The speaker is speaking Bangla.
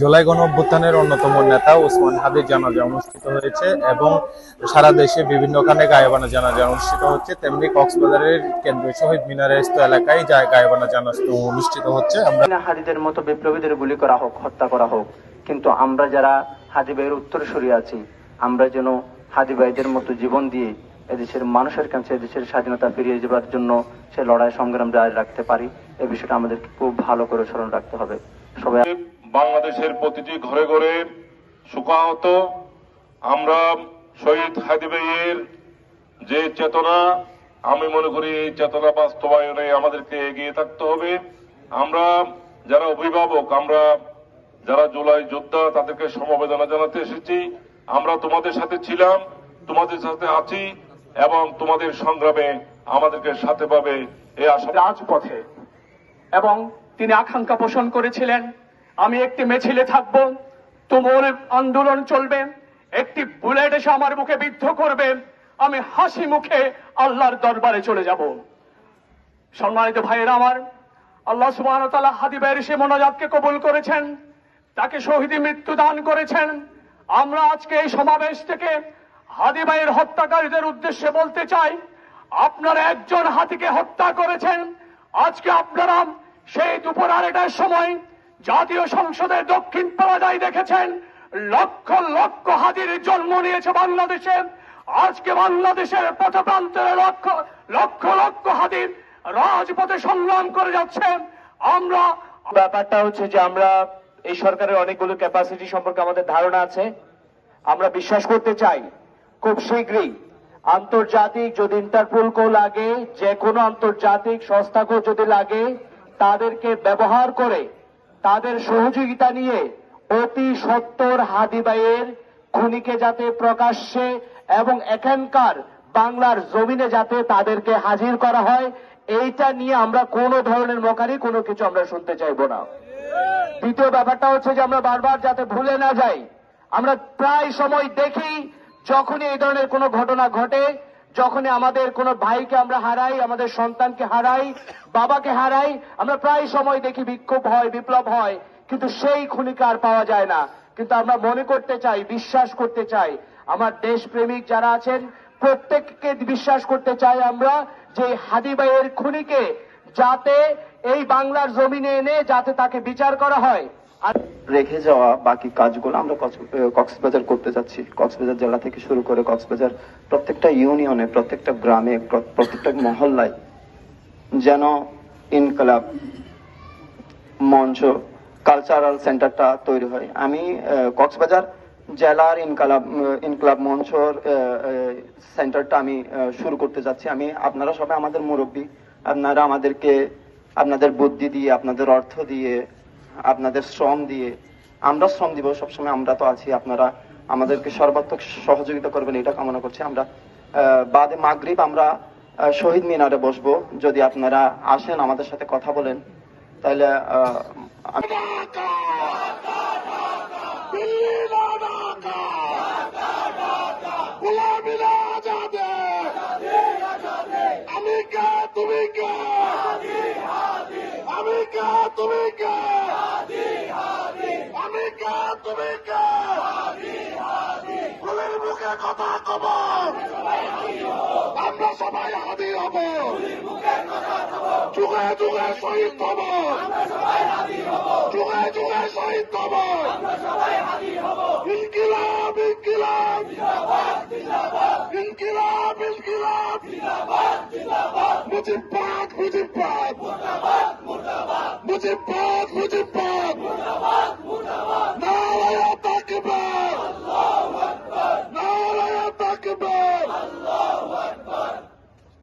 জুলাই গণ অভ্যুত্থানের অন্যতম নেতা ওসমান হাদির জানাজা অনুষ্ঠিত হয়েছে এবং সারা দেশে বিভিন্ন বিভিন্নখানে গায়েবানা জানাজা অনুষ্ঠিত হচ্ছে। তেমনি কক্সবাজারের কেন্দ্রীয় শহীদ মিনারেস্ত এলাকায় যায় গায়েবানা জানাজা অনুষ্ঠিত হচ্ছে, আমরা না, হাদিদের মতো বিপ্লবীদের গুলি করা হোক, হত্যা করা হোক, কিন্তু আমরা যারা হাদি ভাইয়ের উত্তরসূরি আছি, আমরা যেন হাদি ভাইদের মতো জীবন দিয়ে এদেশের মানুষের কাছে, এদেশের স্বাধীনতা ফিরিয়ে যাবার জন্য সে লড়াই সংগ্রাম জারি রাখতে পারি, এ বিষয়টা আমাদেরকে খুব ভালো করে স্মরণ রাখতে হবে। সবাই বাংলাদেশের প্রতিটি ঘরে ঘরে সুখাহত আমরা শহীদ হাদিবের যে চেতনা, আমি মনে করি এই চেতনা বাস্তবায়নে আমাদেরকে এগিয়ে থাকতে হবে। আমরা যারা অভিভাবক, আমরা যারা জুলাই যোদ্ধা, তাদেরকে সমবেদনা জানাতে এসেছি। আমরা তোমাদের সাথে ছিলাম, তোমাদের সাথে আছি এবং তোমাদের সংগ্রামে আমাদেরকে সাথে পাবে এই আশা রাজপথে। এবং তিনি আকাঙ্ক্ষা পোষণ করেছিলেন। আমি একটি মিছিলে থাকব, তুমুল আন্দোলন চলবে, একটি বুলেট এসে আমার মুখে বিদ্ধ করবে, আমি হাসি মুখে আল্লাহর দরবারে চলে যাব। সম্মানিত ভাইয়েরা আমার, আল্লাহ সুবহান তালা হাদি ভাইয়ের সে মোনাজাতকে কবুল করেছেন, তাকে শহীদি মৃত্যু দান করেছেন। আমরা আজকে এই সমাবেশ থেকে হাদি ভাইয়ের হত্যাকারীদের উদ্দেশ্যে বলতে চাই, আপনারা একজন হাতিকে হত্যা করেছেন, আজকে আপনারা সেই দুপুর আড়াইটার সময় জাতীয় সংসদের দক্ষিণ পাড়ায় দেখেছেন, লক্ষ লক্ষ হাতির জন্ম নিয়েছে বাংলাদেশে। আজকে বাংলাদেশের পথপ্রান্তরে লক্ষ লক্ষ লক্ষ হাতির রাজপথে সংগ্রাম করে যাচ্ছে। আমরা ব্যাপারটা হচ্ছে যে আমরা এই সরকারের অনেকগুলো ক্যাপাসিটি সম্পর্কে আমাদের ধারণা আছে। আমরা বিশ্বাস করতে চাই, খুব শীঘ্রই। আন্তর্জাতিক যদি ইন্টারপোলকেও লাগে যে কোনো আন্তর্জাতিক সংস্থাকেও যদি লাগে, তাদেরকে ব্যবহার করে তাদের সহযোগিতা নিয়ে অতি সত্তর হাদিবাইয়ের খুনিকে যাতে প্রকাশ্যে এবং এখানকার বাংলার জমিনে যাতে তাদেরকে হাজির করা হয়, এইটা নিয়ে আমরা কোনো ধরনের মকারি কোনো কিছু আমরা শুনতে চাইব না। দ্বিতীয় ব্যাপারটা হচ্ছে যে আমরা বারবার যাতে ভুলে না যাই, আমরা প্রায় সময় দেখি যখনই এই ধরনের কোনো ঘটনা ঘটে যখনই আমাদের কোনো ভাইকে আমরা হারাই, আমাদের সন্তানকে হারাই, বাবাকে হারাই, আমরা প্রায় সময় দেখি বিক্ষোভ হয়, বিপ্লব হয়, কিন্তু সেই খুনিকে আর পাওয়া যায় না। কিন্তু আমরা মনে করতে চাই, বিশ্বাস করতে চাই, আমার দেশপ্রেমিক যারা আছেন, প্রত্যেককে বিশ্বাস করতে চাই আমরা যে হাদিবাইয়ের খুনিকে যাতে এই বাংলার জমিনে এনে যাতে তাকে বিচার করা হয়। আর রেখে যাওয়া বাকি কাজগুলো আমরা কক্স- কক্সবাজার করতে যাচ্ছি। কক্সবাজার জেলা থেকে শুরু করে কক্সবাজার প্রত্যেকটা ইউনিয়নে, প্রত্যেকটা গ্রামে প্রত্যেকটা মহল্লায় যেন ইনকলাব, মঞ্চ কালচারাল সেন্টারটা তৈরি হয়। আমি কক্সবাজার জেলার ইনকালাব, ইনকলাব মঞ্চর সেন্টারটা আমি শুরু করতে যাচ্ছি। আমি, আপনারা সবাই আমাদের মুরব্বী। আপনারা আমাদেরকে, আপনাদের বুদ্ধি দিয়ে, আপনাদের অর্থ দিয়ে আপনাদের শ্রম দিয়ে আমরা শ্রম দিব সবসময় আমরা তো আছি আপনারা আমাদেরকে সর্বাত্মক সহযোগিতা করবেন এটা কামনা করছি আমরা বাদে মাগরীব আমরা শহীদ মিনারে বসবো যদি আপনারা আসেন আমাদের সাথে কথা বলেন তাহলে আহ, কে তুমি কে আমি কে তুমি কে আমি কে তুমি কে ফুলের মুখে কথা কব। আমরা সবাই হাদি হব। যুগে যুগে শহীদ হব। যুগে যুগে শহীদ হব। ইনকিলাব ইনকিলাব। ইনকিলাব ইনকিলাব। মুজিবাদ মুজিবাদ মুজিবাদ মুজিবাদ